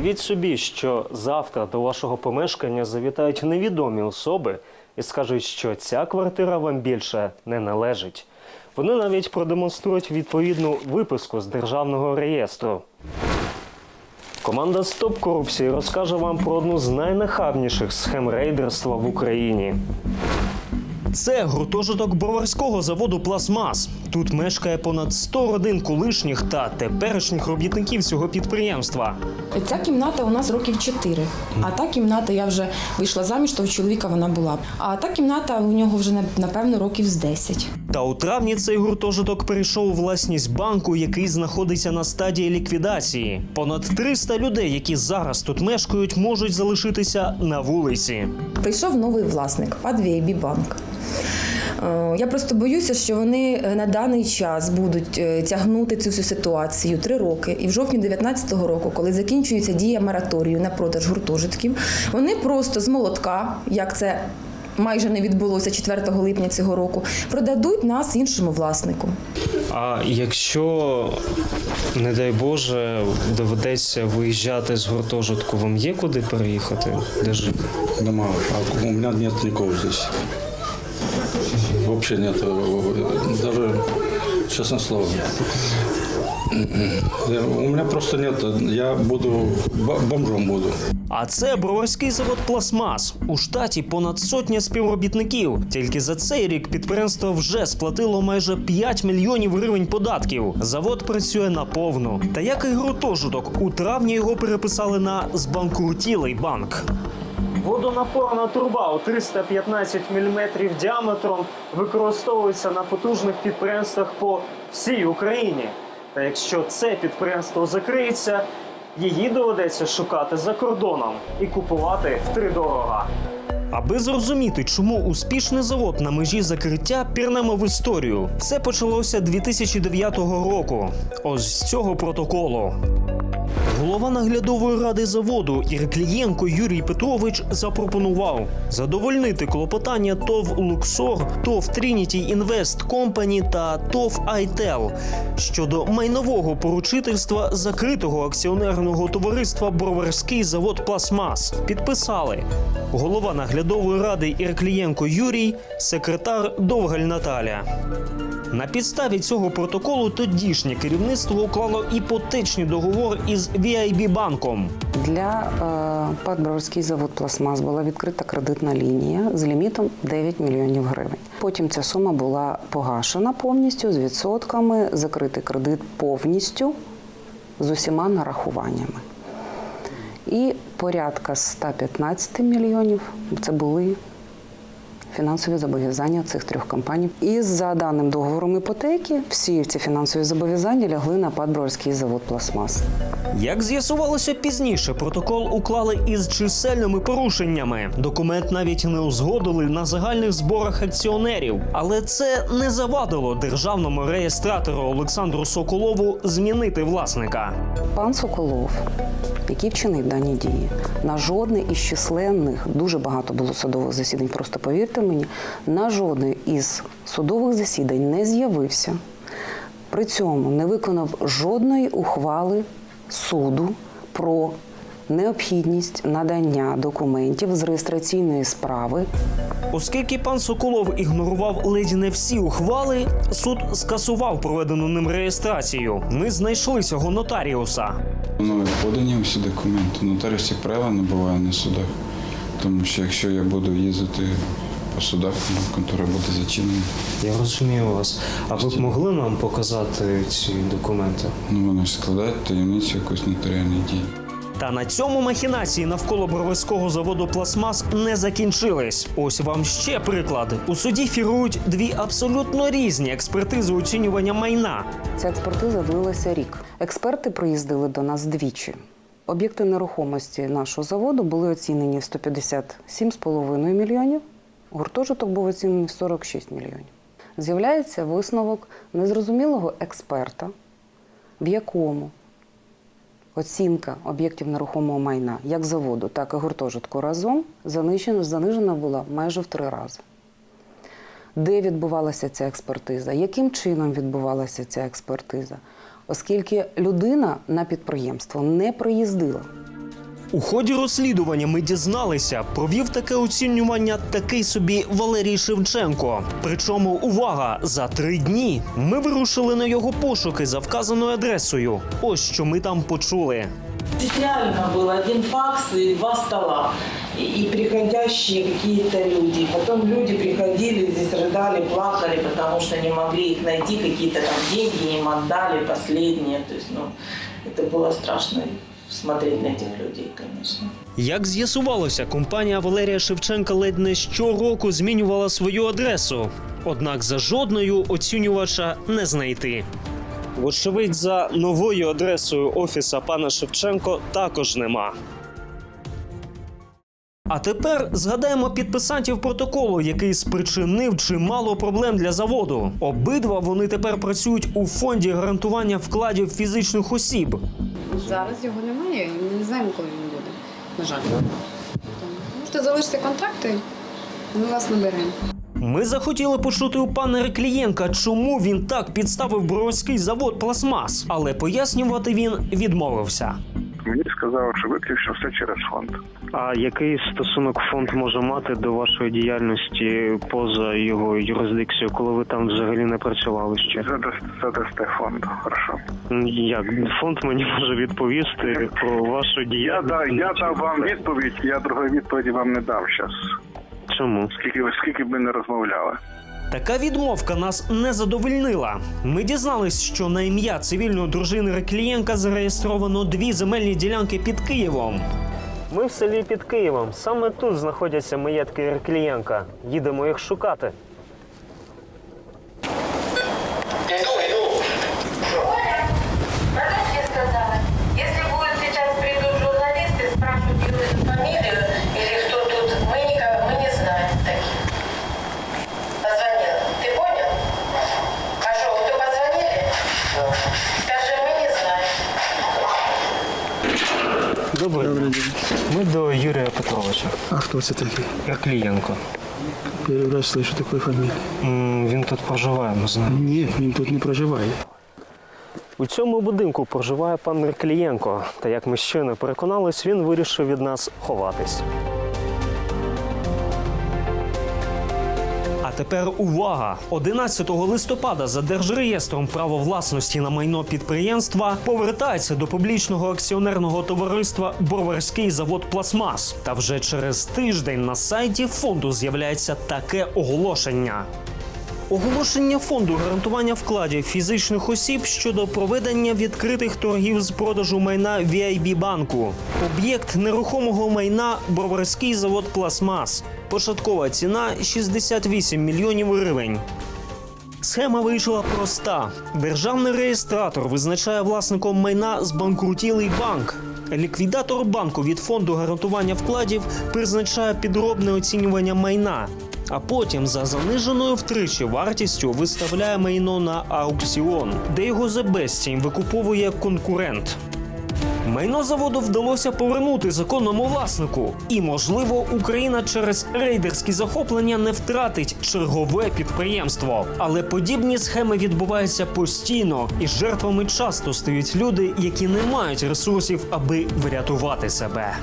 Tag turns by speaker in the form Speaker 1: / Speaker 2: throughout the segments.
Speaker 1: Уявіть собі, що завтра до вашого помешкання завітають невідомі особи і скажуть, що ця квартира вам більше не належить. Вони навіть продемонструють відповідну виписку з державного реєстру. Команда Стоп корупції розкаже вам про одну з найнахабніших схем рейдерства в Україні. Це гуртожиток броварського заводу Пластмас. Тут мешкає понад 100 родин колишніх та теперішніх робітників цього підприємства.
Speaker 2: Ця кімната у нас років 4. А та кімната, я вже вийшла заміж, то у чоловіка вона була. А та кімната у нього вже напевно років з 10.
Speaker 1: Та у травні цей гуртожиток перейшов у власність банку, який знаходиться на стадії ліквідації. Понад 300 людей, які зараз тут мешкають, можуть залишитися на вулиці.
Speaker 2: Прийшов новий власник Падвейбі банк. Е, Я просто боюся, що вони е, на даний час будуть е, тягнути цю всю ситуацію три роки. І в жовтні 2019 року, коли закінчується дія мораторію на продаж гуртожитків, вони просто з молотка, як це майже не відбулося 4 липня цього року, продадуть нас іншому власнику.
Speaker 1: А якщо, не дай Боже, доведеться виїжджати з гуртожитку, вам є куди переїхати? Де жити?
Speaker 3: Дома. А у меня нет никого здесь. Вообще нет. Даже, честное слово. У меня просто нет. Я буду бомжом буду.
Speaker 1: А це броварський завод Пластмас. У штаті понад сотня співробітників. Тільки за цей рік підприємство вже сплатило майже 5 мільйонів гривень податків. Завод працює наповну. Та як і гуртожиток, у травні його переписали на збанкрутілий банк. Водонапорна труба у 315 мм діаметром використовується на потужних підприємствах по всій Україні. Та якщо це підприємство закриється, її доведеться шукати за кордоном і купувати втридорога. Аби зрозуміти, чому успішний завод на межі закриття, пірнемо в історію. Все почалося 2009 року. Ось з цього протоколу. Голова наглядової ради заводу Ірклієнко Юрій Петрович запропонував задовольнити клопотання ТОВ Луксор, ТОВ Trinity Invest Company та ТОВ Айтел щодо майнового поручительства закритого акціонерного товариства Броварський завод Пластмас. Підписали голова наглядової ради Ірклієнко Юрій, секретар Довгаль Наталя. На підставі цього протоколу тодішнє керівництво уклало іпотечний договор із VIB банком.
Speaker 4: Для е, ПАД Броварський завод Пластмас була відкрита кредитна лінія з лімітом 9 мільйонів гривень. Потім ця сума була погашена повністю з відсотками, закритий кредит повністю з усіма нарахуваннями. І порядка 115 мільйонів це були фінансові зобов'язання цих трьох компаній. І за даним договором іпотеки, всі ці фінансові зобов'язання лягли на Падбровський завод Пластмас.
Speaker 1: Як з'ясувалося пізніше, протокол уклали із чисельними порушеннями. Документ навіть не узгодили на загальних зборах акціонерів. Але це не завадило державному реєстратору Олександру Соколову змінити власника.
Speaker 4: Пан Соколов, який вчинив дані дії, на жодне із численних, дуже багато було судових засідань, просто повірте мені, на жодне із судових засідань не з'явився. При цьому не виконав жодної ухвали суду про необхідність надання документів з реєстраційної справи
Speaker 1: Оскільки пан Соколов ігнорував ледь не всі ухвали, суд скасував проведену ним реєстрацію. Ми знайшли цього нотаріуса.
Speaker 5: Мною подані усі документи. Нотаріус, як правило, не буває на судах. Тому що якщо я буду їздити по судах, контора буде зачинена.
Speaker 1: Я розумію вас. А ви б могли нам показати ці документи?
Speaker 5: Ну вони ж складають таємницю якоїсь нотаріальної дії.
Speaker 1: Та на цьому махінації навколо броварського заводу Пластмас не закінчились. Ось вам ще приклад. У суді фігують дві абсолютно різні експертизи оцінювання майна.
Speaker 4: Ця експертиза длилася рік. Експерти приїздили до нас двічі. Об'єкти нерухомості нашого заводу були оцінені в 157,5 мільйонів. Гуртожиток був оцінений в 46 мільйонів. З'являється висновок незрозумілого експерта, в якому оцінка об'єктів нерухомого майна як заводу, так і гуртожитку разом занижена, занижена була майже в три рази. Де відбувалася ця експертиза? Яким чином відбувалася ця експертиза? Оскільки людина на підприємство не приїздила.
Speaker 1: У ході розслідування ми дізналися, провів таке оцінювання такий собі Валерій Шевченко. Причому увага! За три дні ми вирушили на його пошуки за вказаною адресою. Ось що ми там почули.
Speaker 6: Реально был один факс и два стола. И, и приходящие какие-то люди. Потом люди приходили, здесь рыдали, плакали, потому что не могли их найти. Какие-то там деньги им отдали, последние. То есть, ну, это было страшно смотреть на этих людей, конечно.
Speaker 1: Як з'ясувалося, компанія Валерія Шевченка ледь не щороку змінювала свою адресу. Однак за жодною оцінювача не знайти. Вочевидь, за новою адресою офіса пана Шевченко також нема. А тепер згадаємо підписантів протоколу, який спричинив чимало проблем для заводу. Обидва вони тепер працюють у фонді гарантування вкладів фізичних осіб.
Speaker 7: Зараз його немає, і ми не знаємо, коли він буде. На жаль. Тому Можете залишити контакти, ми вас наберемо.
Speaker 1: Ми захотіли почути у пана Реклієнка, чому він так підставив броварський завод пластмас, але пояснювати він відмовився.
Speaker 8: Мені сказали, що виключно все через фонд.
Speaker 1: А який стосунок фонд може мати до вашої діяльності поза його юрисдикцією, коли ви там взагалі не працювали ще?
Speaker 8: Задасте, фонду, хорошо.
Speaker 1: Як фонд мені може відповісти про вашу
Speaker 8: Я,
Speaker 1: діяльність?
Speaker 8: да, я дав вам відповідь, я другої відповіді вам не дам зараз.
Speaker 1: Чому?
Speaker 8: Скільки ви скільки б ми не розмовляли.
Speaker 1: Така відмовка нас не задовольнила. Ми дізнались, що на ім'я цивільної дружини Реклієнка зареєстровано дві земельні ділянки під Києвом. Ми в селі під Києвом. Саме тут знаходяться маєтки Реклієнка. Їдемо їх шукати. Добрий, день. Ми до Юрія Петровича.
Speaker 9: А хто це такий?
Speaker 1: Клієнко.
Speaker 9: Перший раз слышу такої фамілії.
Speaker 1: М, Він тут проживає, ми знаємо.
Speaker 9: Ні, він тут не проживає.
Speaker 1: У цьому будинку проживає пан Реклієнко. Та як ми щойно переконались, він вирішив від нас ховатись. Тепер увага! 11 листопада за держреєстром право власності на майно підприємства повертається до публічного акціонерного товариства Броварський завод Пластмас. Та вже через тиждень на сайті фонду з'являється таке оголошення. Оголошення фонду гарантування вкладів фізичних осіб щодо проведення відкритих торгів з продажу майна VIB банку. Об'єкт нерухомого майна Броварський завод Пластмас. Початкова ціна 68 мільйонів гривень. Схема вийшла проста. Державний реєстратор визначає власником майна збанкрутілий банк. Ліквідатор банку від фонду гарантування вкладів призначає підробне оцінювання майна, а потім за заниженою втричі вартістю виставляє майно на аукціон, де його за безцінь викуповує конкурент. Майно заводу вдалося повернути законному власнику, і можливо, Україна через рейдерські захоплення не втратить чергове підприємство. Але подібні схеми відбуваються постійно, і жертвами часто стають люди, які не мають ресурсів, аби врятувати себе.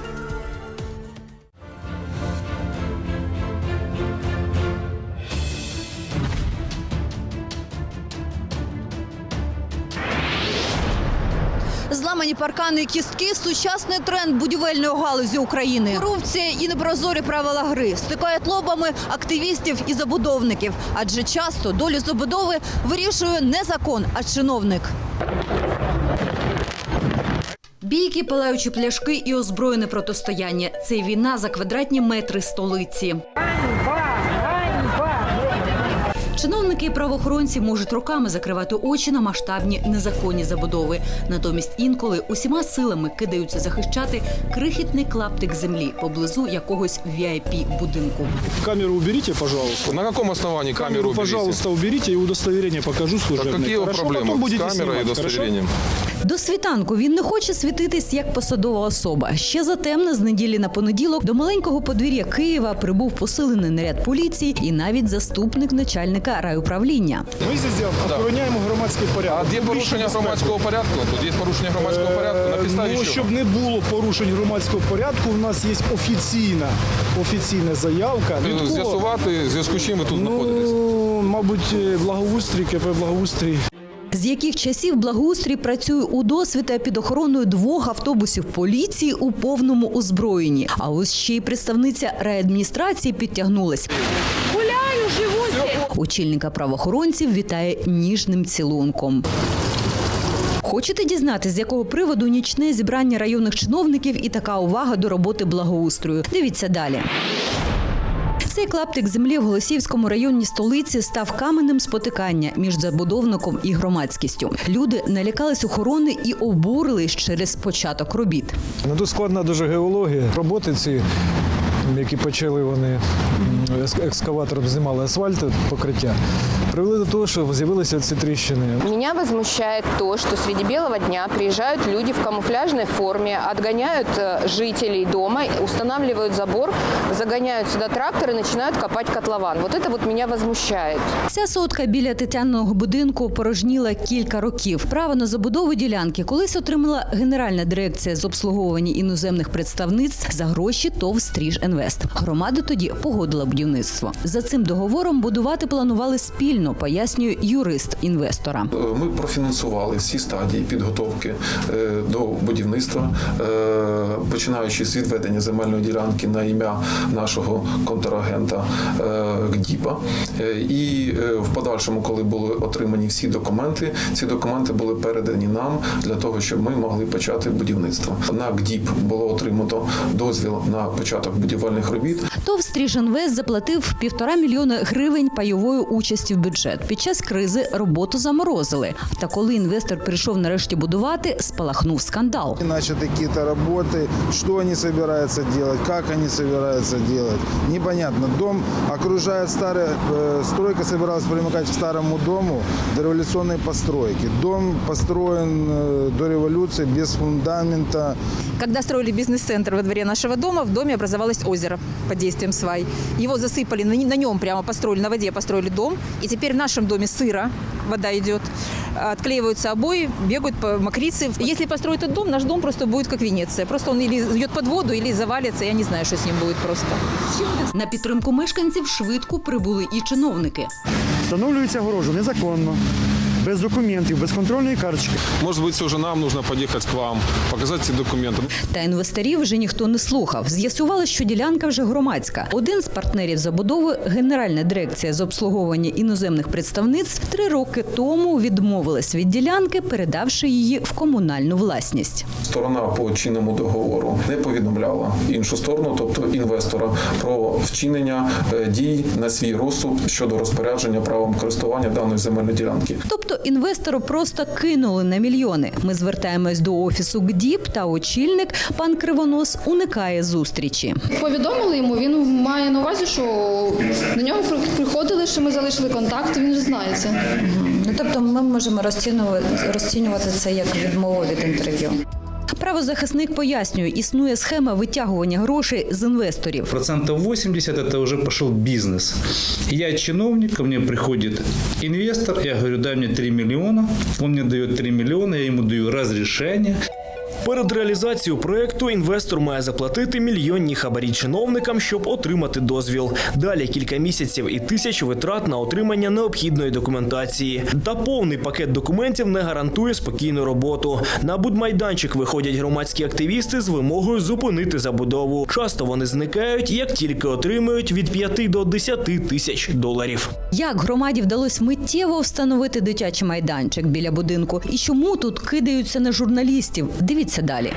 Speaker 10: Паркани і кістки сучасний тренд будівельної галузі України. Корупція і непрозорі правила гри стикають лобами активістів і забудовників, адже часто долю забудови вирішує не закон, а чиновник. Бійки, палаючі пляшки і озброєне протистояння це війна за квадратні метри столиці. Чиновники і правоохоронці можуть роками закривати очі на масштабні незаконні забудови. Натомість інколи усіма силами кидаються захищати крихітний клаптик землі поблизу якогось vip будинку.
Speaker 9: Камеру уберіть, пожалуйста.
Speaker 11: На якому основанні камеру уберите?
Speaker 9: пожалуйста, уберіть і удостовірення покажу
Speaker 11: Так
Speaker 9: які
Speaker 11: проблеми
Speaker 9: з
Speaker 11: камерою і
Speaker 9: снимать, хорошо?
Speaker 10: До світанку він не хоче світитись як посадова особа. Ще затемно з неділі на понеділок до маленького подвір'я Києва прибув посилений наряд поліції і навіть заступник начальника райуправління.
Speaker 9: Ми здесь охороняємо громадський порядок.
Speaker 11: А де порушення громадського порядку? Тут є порушення громадського порядку. На підставі
Speaker 9: ну, щоб не було порушень громадського порядку, у нас є офіційна, офіційна заявка. Від кого?
Speaker 11: З'ясувати, зв'язку з чим ви тут знаходитесь.
Speaker 9: Ну, мабуть, благоустрій, КП благоустрій.
Speaker 10: З яких часів благоустрій працює у досвіта під охороною двох автобусів поліції у повному озброєнні. А ось ще й представниця райадміністрації підтягнулась. Гуляю, живу Очільника правоохоронців вітає ніжним цілунком. Хочете дізнатися, з якого приводу нічне зібрання районних чиновників і така увага до роботи благоустрою? Дивіться далі. Цей клаптик землі в Голосіївському районі столиці став каменем спотикання між забудовником і громадськістю. Люди налякались охорони і обурились через початок робіт.
Speaker 9: Ну, тут складна дуже геологія. Роботи ці, які почали вони екскаватором знімали асфальт, покриття, привели до того, що з'явилися ці тріщини.
Speaker 12: Меня возмущает то, что среди белого дня приезжают люди в камуфляжной форме, отгоняют э, жителей дома, устанавливают забор, загоняют сюда трактор и начинают копать котлован. Вот это вот меня возмущает.
Speaker 10: Ця сотка біля тетяного будинку порожніла кілька років. Право на забудову ділянки колись отримала Генеральна дирекція з обслуговування іноземних представництв за гроші ТОВ «Стріж Інвест». Громада тоді погодила будівництво. За цим договором будувати планували спільно, пояснює юрист інвестора.
Speaker 11: Ми профінансували всі стадії підготовки е, до будівництва, е, починаючи з відведення земельної ділянки на ім'я нашого контрагента е, ГДІПа. Е, І е, в подальшому, коли були отримані всі документи, ці документи були передані нам для того, щоб ми могли почати будівництво. На ГДІП було отримано дозвіл на початок будівельних робіт.
Speaker 10: ТОВ «Стріжінвест» заплатив півтора мільйони гривень пайової участі в бюджет. Під час кризи роботу заморозили. Та коли інвестор прийшов нарешті будувати, спалахнув скандал.
Speaker 13: Начаты какие-то работы, что они собираются делать, как они собираются делать, непонятно. Дом окружает старая, э, стройка собиралась примыкать к старому дому дореволюционной постройки. Дом построен э, до революции без фундамента,
Speaker 12: Когда строили бизнес-центр во дворе нашего дома, в доме образовалось озеро под действием свай. Его засыпали, на на нем прямо построили, на воде построили дом. И теперь в нашем доме сыро, вода идет, отклеиваются обои, бегают по мокрицы. Если построить этот дом, наш дом просто будет как Венеция. Просто он или идет под воду, или завалится, я не знаю, что с ним будет просто.
Speaker 10: На підтримку мешканців швидко прибули і чиновники.
Speaker 9: Встановлюється огорожу незаконно, без документів, без контрольної карточки.
Speaker 11: Може бути, це вже нам потрібно під'їхати к вам, показати ці документи.
Speaker 10: Та інвесторів вже ніхто не слухав. З'ясували, що ділянка вже громадська. Один з партнерів забудови, Генеральна дирекція з обслуговування іноземних представництв, три роки тому відмовилась від ділянки, передавши її в комунальну власність.
Speaker 11: Сторона по чинному договору не повідомляла іншу сторону, тобто інвестора, про вчинення е, дій на свій розсуд щодо розпорядження правом користування даної земельної ділянки.
Speaker 10: Тобто інвестору просто кинули на мільйони. Ми звертаємось до офісу ГДІП та очільник пан Кривонос уникає зустрічі.
Speaker 7: Повідомили йому, він має на увазі, що до нього приходили, що ми залишили контакт, він вже знає це.
Speaker 2: Ну, тобто ми можемо розцінювати, розцінювати це як відмову від інтерв'ю.
Speaker 10: Правозахисник пояснює, існує схема витягування грошей з інвесторів.
Speaker 14: Процентів 80 це вже пішов бізнес. Я чиновник, ко мені приходить інвестор, я говорю, дай мені 3 мільйони. Він мені дає 3 мільйони, я йому даю разрешение.
Speaker 1: Перед реалізацією проекту інвестор має заплатити мільйонні хабарі чиновникам, щоб отримати дозвіл. Далі кілька місяців і тисяч витрат на отримання необхідної документації. Та повний пакет документів не гарантує спокійну роботу. На будмайданчик виходять громадські активісти з вимогою зупинити забудову. Часто вони зникають, як тільки отримують від 5 до 10 тисяч доларів.
Speaker 10: Як громаді вдалося миттєво встановити дитячий майданчик біля будинку? І чому тут кидаються на журналістів? Дивіться далі.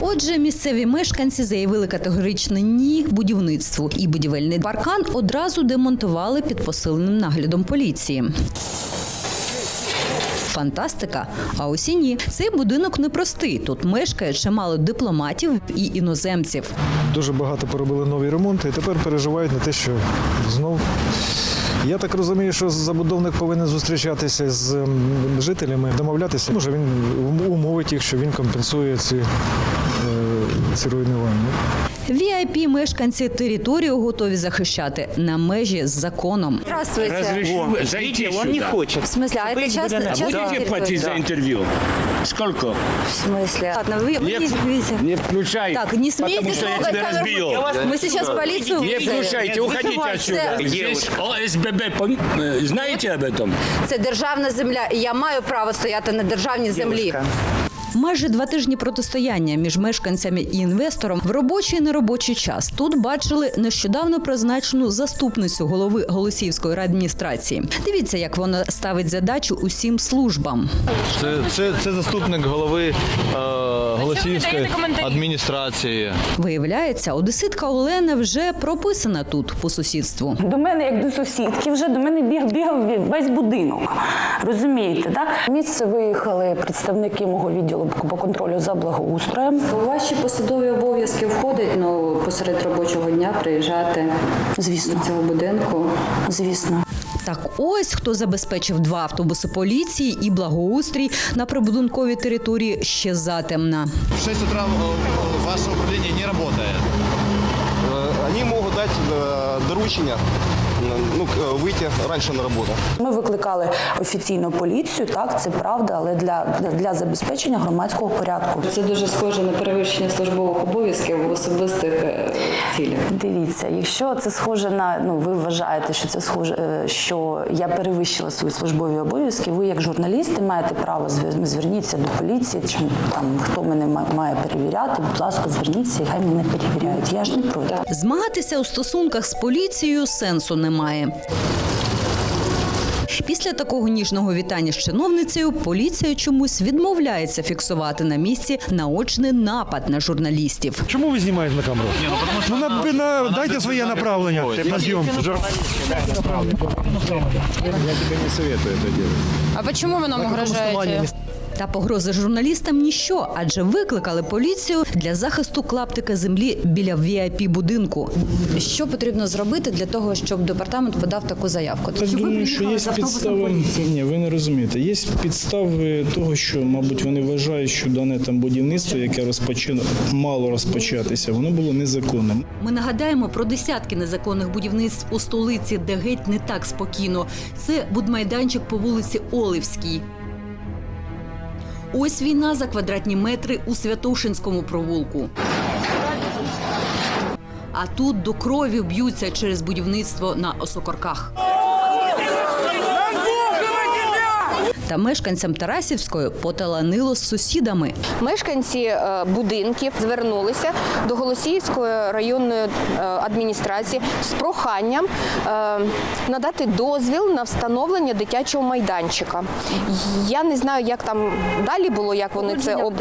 Speaker 10: Отже, місцеві мешканці заявили категоричне ні будівництву, і будівельний паркан одразу демонтували під посиленим наглядом поліції. Фантастика. А ось і ні. Цей будинок непростий. Тут мешкає чимало дипломатів і іноземців.
Speaker 9: Дуже багато поробили нові ремонти і тепер переживають на те, що знов Я так розумію, що забудовник повинен зустрічатися з жителями, домовлятися. Може, він умовить їх, що він компенсує ці, е, ці руйнування
Speaker 10: vip мешканці територію готові захищати на межі з законом.
Speaker 15: Здравствуйте.
Speaker 16: Разрешу зайти
Speaker 15: он не
Speaker 16: сюда.
Speaker 15: хочет. В смысле, а это часто, часто
Speaker 16: Будете платить за интервью? Сколько?
Speaker 15: В смысле? Ладно, вы, вы
Speaker 16: Не,
Speaker 15: не, видите.
Speaker 16: не включай.
Speaker 15: Так, не смейте
Speaker 16: Потому что я
Speaker 15: трогать
Speaker 16: тебя
Speaker 15: камеру.
Speaker 16: разбил.
Speaker 15: Я вас- Мы сейчас полицию
Speaker 16: Не
Speaker 15: вызовем.
Speaker 16: включайте, уходите
Speaker 15: Вызывайте.
Speaker 16: отсюда. Здесь ОСББ, пом- э, знаете об этом?
Speaker 15: Це державна земля, і я маю право стояти на державній землі.
Speaker 10: Майже два тижні протистояння між мешканцями і інвестором в робочий і неробочий час. Тут бачили нещодавно призначену заступницю голови Голосіївської райадміністрації. Дивіться, як вона ставить задачу усім службам.
Speaker 17: Це, це, це заступник голови е, Голосіївської адміністрації.
Speaker 10: Виявляється, одеситка Олена вже прописана тут по сусідству.
Speaker 18: До мене, як до сусідки, вже до мене біг бігав весь будинок. Розумієте, так? Місце виїхали представники мого відділу по контролю за благоустроєм.
Speaker 7: У ваші посадові обов'язки входить ну, посеред робочого дня приїжджати
Speaker 18: Звісно.
Speaker 7: до цього будинку.
Speaker 18: Звісно.
Speaker 10: Так ось хто забезпечив два автобуси поліції і благоустрій на прибудинковій території ще затемна.
Speaker 17: В 6 утра э, ваше управління не
Speaker 19: працює. Вони можуть дати доручение, ну, к- выйти раньше на работу.
Speaker 18: Ми викликали офіційно поліцію, так, це правда, але для, для забезпечення громадського порядку.
Speaker 7: Це дуже схоже на перевищення службових обов'язків в особистих е, цілях.
Speaker 18: Дивіться, якщо це схоже на ну ви вважаєте, що це схоже, е, що я перевищила свої службові обов'язки. Ви як журналісти маєте право звер- зверніться до поліції, чи там хто мене ма- має перевіряти. Будь ласка, зверніться, і хай мене перевіряють. Я ж не проти.
Speaker 10: Змагатися у стосунках з поліцією сенсу немає. Після такого ніжного вітання з чиновницею поліція чомусь відмовляється фіксувати на місці наочний напад на журналістів.
Speaker 9: Чому ви знімаєте на камеру? Ну, на, на, дайте своє направлення на зйомку.
Speaker 17: Я тебе не советую это делать.
Speaker 7: А чому ви нам угрожаєте?
Speaker 10: Та погрози журналістам ніщо, адже викликали поліцію для захисту клаптика землі біля vip будинку.
Speaker 7: Що потрібно зробити для того, щоб департамент подав таку заявку?
Speaker 20: Я думаю, що є підстави. Ні, ви не розумієте. Є підстави того, що, мабуть, вони вважають, що дане там будівництво, яке розпочало мало розпочатися, воно було незаконним.
Speaker 10: Ми нагадаємо про десятки незаконних будівництв у столиці, де геть не так спокійно. Це будмайданчик по вулиці Оливській. Ось війна за квадратні метри у Святошинському провулку. А тут до крові б'ються через будівництво на осокорках. Та мешканцям Тарасівської поталанило з сусідами.
Speaker 21: Мешканці е, будинків звернулися до Голосіївської районної е, адміністрації з проханням е, надати дозвіл на встановлення дитячого майданчика. Я не знаю, як там далі було, як вони це об...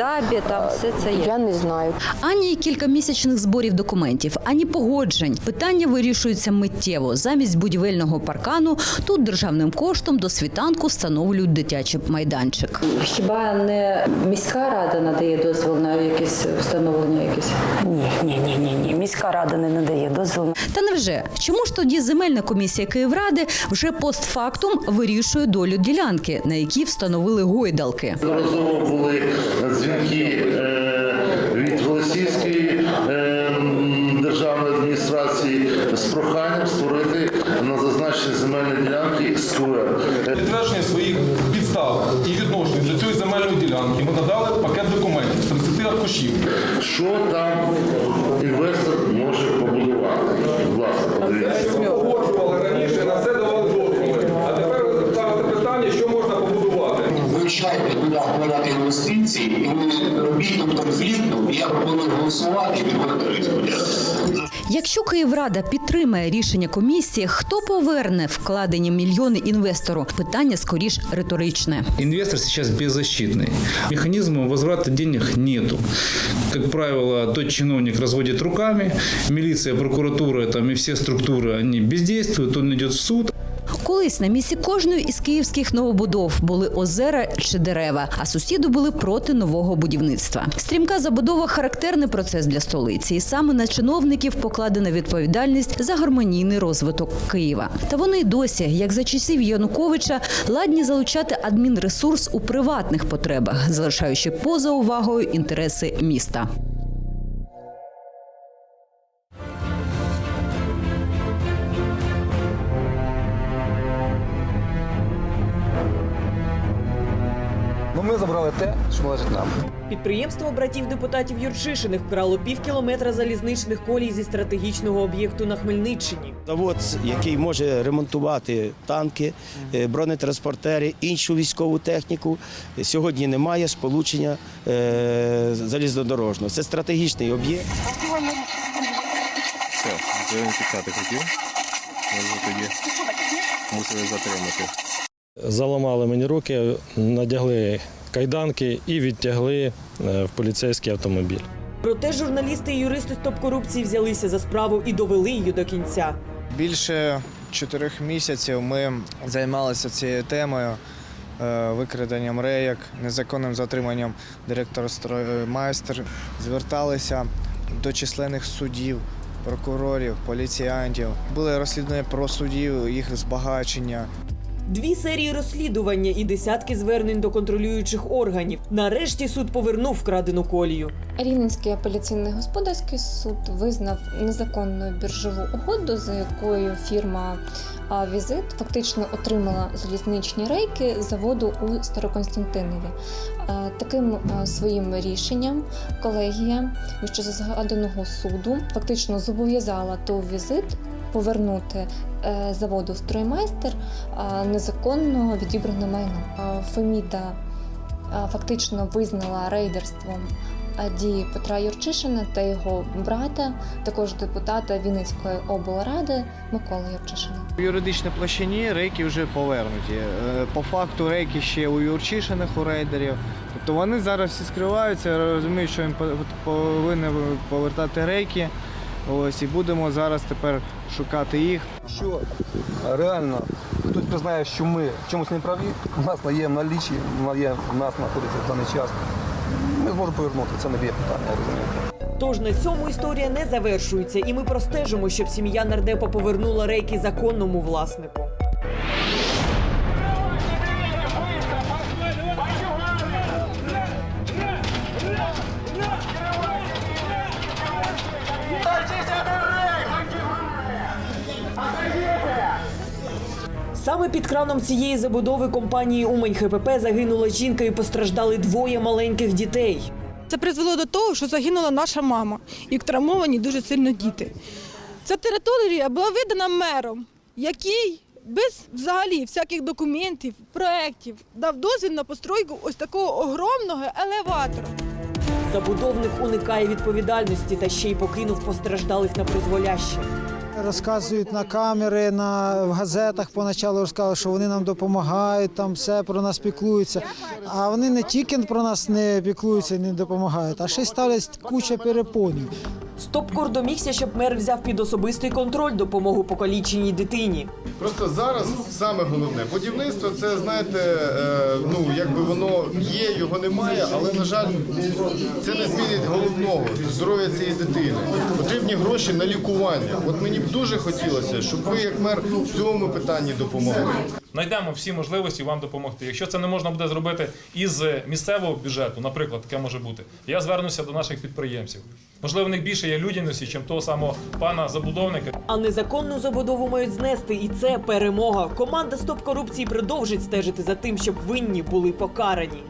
Speaker 7: там все це є.
Speaker 21: Я не знаю.
Speaker 10: Ані кількамісячних зборів документів, ані погоджень. Питання вирішуються миттєво. Замість будівельного паркану тут державним коштом до світанку встановлюють дитячий майданчик.
Speaker 7: Хіба не міська рада надає дозвіл на якесь встановлення якесь?
Speaker 18: Ні, ні, ні, ні, ні. Міська рада не надає дозволу.
Speaker 10: Та невже чому ж тоді земельна комісія Київради вже постфактум вирішує долю ділянки, на якій встановили гойдалки?
Speaker 22: Неодноразово були дзвінки е, від Голосівської е, державної адміністрації з проханням створити на зазначеній земельній ділянці сквер.
Speaker 23: Підтвердження своїх підстав і відношень до цієї земельної ділянки ми надали пакет документів з 30 аркушів.
Speaker 22: Що там інвестор може побудувати? Будь ласка, подивіться.
Speaker 23: Погоджували раніше, на це давали дозволи. А тепер ви ставите питання, що можна побудувати.
Speaker 24: Вивчайте, куди вкладати інвестиції, і не робіть тут конфлікту. Я пропоную голосувати і підходити ризику.
Speaker 10: Якщо Київрада підтримає рішення комісії, хто поверне вкладені мільйони інвестору? Питання скоріш риторичне.
Speaker 14: Інвестор зараз беззащитний. Механізму возврату денег нету. Як правило, тот чиновник розводить руками, міліція, прокуратура там, і всі структури вони бездействують, він йде в суд.
Speaker 10: Колись на місці кожної із київських новобудов були озера чи дерева, а сусіди були проти нового будівництва. Стрімка забудова характерний процес для столиці, і саме на чиновників покладена відповідальність за гармонійний розвиток Києва. Та вони й досі, як за часів Януковича, ладні залучати адмінресурс у приватних потребах, залишаючи поза увагою інтереси міста.
Speaker 17: Ми забрали те, що належить нам.
Speaker 25: Підприємство братів депутатів Юрчишиних вкрало пів кілометра залізничних колій зі стратегічного об'єкту на Хмельниччині.
Speaker 26: Завод, який може ремонтувати танки, е, бронетранспортери, іншу військову техніку, сьогодні немає сполучення е, залізнодорожного. Це стратегічний об'єкт.
Speaker 17: Все, я не писати хотів. Може тоді мусили затримати.
Speaker 27: Заламали мені руки, надягли кайданки і відтягли е, в поліцейський автомобіль.
Speaker 25: Проте журналісти і юристи стоп корупції взялися за справу і довели її до кінця.
Speaker 28: Більше чотирьох місяців ми займалися цією темою, е, викраденням рейок, незаконним затриманням директора строймайстер. Зверталися до численних суддів, прокурорів, поліціянтів. Були розслідування про суддів, їх збагачення.
Speaker 25: Дві серії розслідування і десятки звернень до контролюючих органів. Нарешті суд повернув вкрадену колію.
Speaker 29: Рівненський апеляційний господарський суд визнав незаконною біржову угоду, за якою фірма Візит фактично отримала залізничні рейки заводу у Староконстантинові. Таким своїм рішенням колегія вище згаданого суду фактично зобов'язала ТОВ Візит повернути е, заводу строймайстер незаконно відібране майно. Феміда фактично визнала рейдерством дії Петра Юрчишина та його брата, також депутата Вінницької облради Миколи Юрчишина.
Speaker 28: У юридичній площині рейки вже повернуті. Е, По факту рейки ще у Юрчишиних у рейдерів. Тобто вони зараз всі скриваються, розуміють, що їм повинні повертати рейки. Ось і будемо зараз тепер шукати їх.
Speaker 17: Що реально хтось признає, що ми в чомусь не праві, у нас є в налічі, є, у нас знаходиться в даний час. Ми зможемо повернути, це не є питання, я розумію.
Speaker 25: Тож на цьому історія не завершується, і ми простежимо, щоб сім'я нардепа повернула рейки законному власнику. Саме під краном цієї забудови компанії Умань ХПП загинула жінка і постраждали двоє маленьких дітей.
Speaker 30: Це призвело до того, що загинула наша мама і травмовані дуже сильно діти. Ця територія була видана мером, який без взагалі всяких документів, проєктів дав дозвіл на постройку ось такого огромного елеватора.
Speaker 25: Забудовник уникає відповідальності та ще й покинув постраждалих на призволяще.
Speaker 31: Розказують на камери, на в газетах поначалу розказували, що вони нам допомагають, там все про нас піклуються. А вони не тільки про нас не піклуються не допомагають, а ще й ставлять куча перепонів.
Speaker 25: Стопкор домігся, щоб мер взяв під особистий контроль допомогу покаліченій дитині.
Speaker 32: Просто зараз саме головне будівництво це знаєте, е, ну якби воно є, його немає, але на жаль, це не змінить головного здоров'я цієї дитини. Потрібні гроші на лікування. От мені б дуже хотілося, щоб ви, як мер, в цьому питанні допомогли.
Speaker 33: Знайдемо всі можливості вам допомогти. Якщо це не можна буде зробити із місцевого бюджету, наприклад, таке може бути. Я звернуся до наших підприємців. Можливо, в них більше є людяності, чим того самого пана забудовника.
Speaker 25: А незаконну забудову мають знести, і це перемога. Команда Стоп корупції продовжить стежити за тим, щоб винні були покарані.